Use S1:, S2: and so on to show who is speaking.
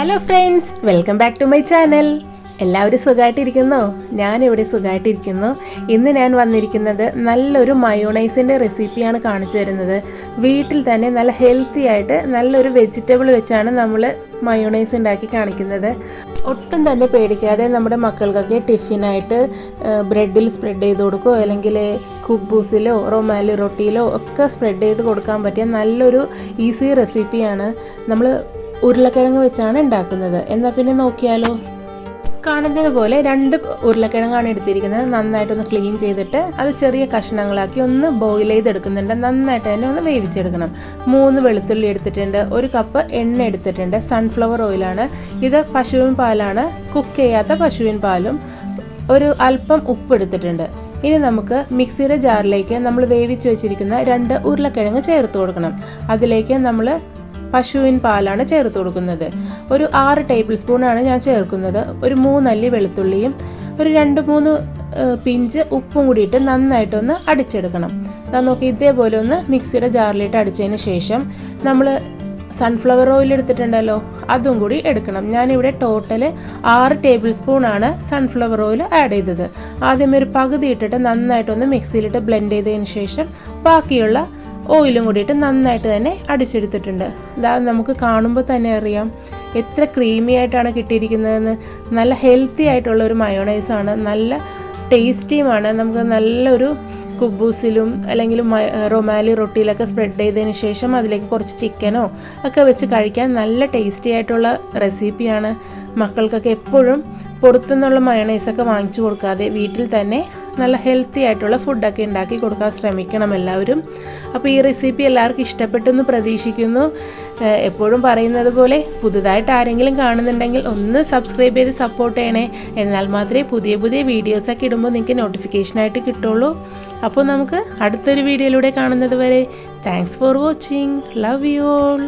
S1: Hello friends welcome back to my channel എല്ലാവരും സുഖമായിട്ടിരിക്കുന്നോ ഞാനിവിടെ സുഖമായിട്ടിരിക്കുന്നു ഇന്ന് ഞാൻ വന്നിരിക്കുന്നത് നല്ലൊരു മയോണൈസിന്റെ റെസിപ്പിയാണ് കാണിച്ചു തരുന്നത്. വീട്ടിൽ തന്നെ നല്ല ഹെൽത്തി ആയിട്ട് നല്ലൊരു വെജിറ്റബിൾ വെച്ചാണ് നമ്മൾ മയോണൈസ് ഉണ്ടാക്കി കാണിക്കുന്നത്. ഒട്ടും തന്നെ പേടിക്കാതെ നമ്മുടെ മക്കൾക്കൊക്കെ ടിഫിനായിട്ട് ബ്രെഡിൽ സ്പ്രെഡ് ചെയ്ത് കൊടുക്കുകയോ അല്ലെങ്കിൽ കുബൂസിലോ റൊമാലി റൊട്ടിയിലോ ഒക്കെ സ്പ്രെഡ് ചെയ്ത് കൊടുക്കാൻ പറ്റിയ നല്ലൊരു ഈസി റെസിപ്പിയാണ് നമ്മൾ ഉരുളക്കിഴങ്ങ് വെച്ചാണ് ഉണ്ടാക്കുന്നത്. എന്നാൽ പിന്നെ നോക്കിയാലോ? കാണുന്നത് പോലെ രണ്ട് ഉരുളക്കിഴങ്ങാണ് എടുത്തിരിക്കുന്നത്. നന്നായിട്ടൊന്ന് ക്ലീൻ ചെയ്തിട്ട് അത് ചെറിയ കഷ്ണങ്ങളാക്കി ഒന്ന് ബോയിൽ ചെയ്തെടുക്കുന്നുണ്ട്. നന്നായിട്ട് തന്നെ ഒന്ന് വേവിച്ചെടുക്കണം. മൂന്ന് വെളുത്തുള്ളി എടുത്തിട്ടുണ്ട്. ഒരു കപ്പ് എണ്ണ എടുത്തിട്ടുണ്ട്. സൺഫ്ലവർ ഓയിലാണ് ഇത് പശുവിൻ പാലാണ്. കുക്ക് ചെയ്യാത്ത പശുവിൻ പാലും. ഒരു അല്പം ഉപ്പ് എടുത്തിട്ടുണ്ട്. ഇനി നമുക്ക് മിക്സിയുടെ ജാറിലേക്ക് നമ്മൾ വേവിച്ച് വെച്ചിരിക്കുന്ന രണ്ട് ഉരുളക്കിഴങ്ങ് ചേർത്ത് കൊടുക്കണം. അതിലേക്ക് നമ്മൾ പശുവിൻ പാലാണ് ചേർത്ത് കൊടുക്കുന്നത്. ഒരു ആറ് ടേബിൾ സ്പൂണാണ് ഞാൻ ചേർക്കുന്നത്. ഒരു മൂന്നല്ലി വെളുത്തുള്ളിയും ഒരു രണ്ട് മൂന്ന് പിഞ്ച് ഉപ്പും കൂടിയിട്ട് നന്നായിട്ടൊന്ന് അടിച്ചെടുക്കണം. ഞാൻ നോക്കി ഇതേപോലെ ഒന്ന് മിക്സിയുടെ ജാറിലിട്ട് അടിച്ചതിന് ശേഷം നമ്മൾ സൺഫ്ലവർ ഓയിൽ എടുത്തിട്ടുണ്ടല്ലോ അതും കൂടി എടുക്കണം. ഞാനിവിടെ ടോട്ടൽ ആറ് ടേബിൾ സ്പൂണാണ് സൺഫ്ലവർ ഓയിൽ ആഡ് ചെയ്തത്. ആദ്യം ഒരു പകുതി ഇട്ടിട്ട് നന്നായിട്ടൊന്ന് മിക്സിയിലിട്ട് ബ്ലെൻഡ് ചെയ്തതിന് ശേഷം ബാക്കിയുള്ള ഓയിലും കൂടിയിട്ട് നന്നായിട്ട് തന്നെ അടിച്ചെടുത്തിട്ടുണ്ട്. ഇതാ നമുക്ക് കാണുമ്പോൾ തന്നെ അറിയാം. എത്ര ക്രീമി ആയിട്ടാണ് കിട്ടിയിരിക്കുന്നതെന്ന്. നല്ല ഹെൽത്തി ആയിട്ടുള്ള ഒരു മയോണൈസാണ് നല്ല ടേസ്റ്റിയുമാണ് നമുക്ക് നല്ലൊരു കുബൂസിലും അല്ലെങ്കിൽ റൊമാലി റൊട്ടിയിലൊക്കെ സ്പ്രെഡ് ചെയ്തതിന് ശേഷം അതിലേക്ക് കുറച്ച് ചിക്കനോ ഒക്കെ വെച്ച് കഴിക്കാൻ നല്ല ടേസ്റ്റി ആയിട്ടുള്ള റെസിപ്പിയാണ് മക്കൾക്കൊക്കെ എപ്പോഴും പുറത്തുനിന്നുള്ള മയണൈസൊക്കെ വാങ്ങിച്ചു കൊടുക്കാതെ വീട്ടിൽ തന്നെ നല്ല ഹെൽത്തി ആയിട്ടുള്ള ഫുഡൊക്കെ ഉണ്ടാക്കി കൊടുക്കാൻ ശ്രമിക്കണം എല്ലാവരും. അപ്പോൾ ഈ റെസിപ്പി എല്ലാവർക്കും ഇഷ്ടപ്പെട്ടെന്ന് പ്രതീക്ഷിക്കുന്നു. എപ്പോഴും പറയുന്നത് പോലെ പുതുതായിട്ട് ആരെങ്കിലും കാണുന്നുണ്ടെങ്കിൽ ഒന്ന് സബ്സ്ക്രൈബ് ചെയ്ത് സപ്പോർട്ട് ചെയ്യണേ. എന്നാൽ മാത്രമേ പുതിയ പുതിയ വീഡിയോസൊക്കെ ഇടുമ്പോൾ നിങ്ങൾക്ക് നോട്ടിഫിക്കേഷനായിട്ട് കിട്ടുള്ളൂ. അപ്പോൾ നമുക്ക് അടുത്തൊരു വീഡിയോയിലൂടെ കാണുന്നത് വരെ thanks for watching love you all